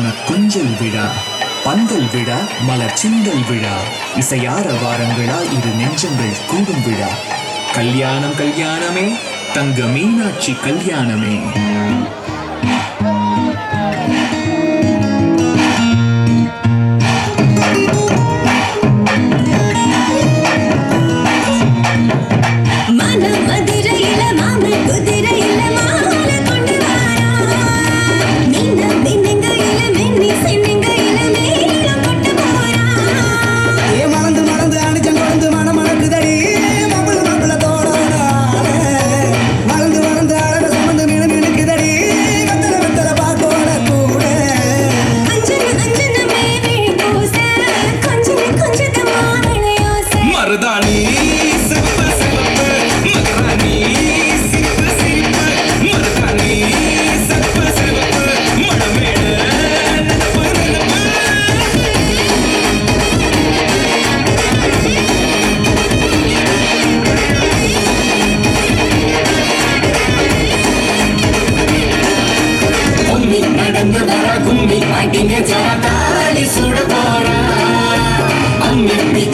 மன கொஞ்சல் விழா பந்தல் விழா மலர் சிந்தல் விழா இசையார வாரங்களா இரு நெஞ்சங்கள் கூடும் விழா. கல்யாணம் கல்யாணமே தங்க மீனாட்சி கல்யாணமே. மருதாணி சிவப்பு சிவப்பு மகராணி சிரிப்பு சிரிப்பு மருதாணி சிவப்பு மணமேடு கும்மி நடந்து வர கும்மி மாட்டிங்க ஜனதா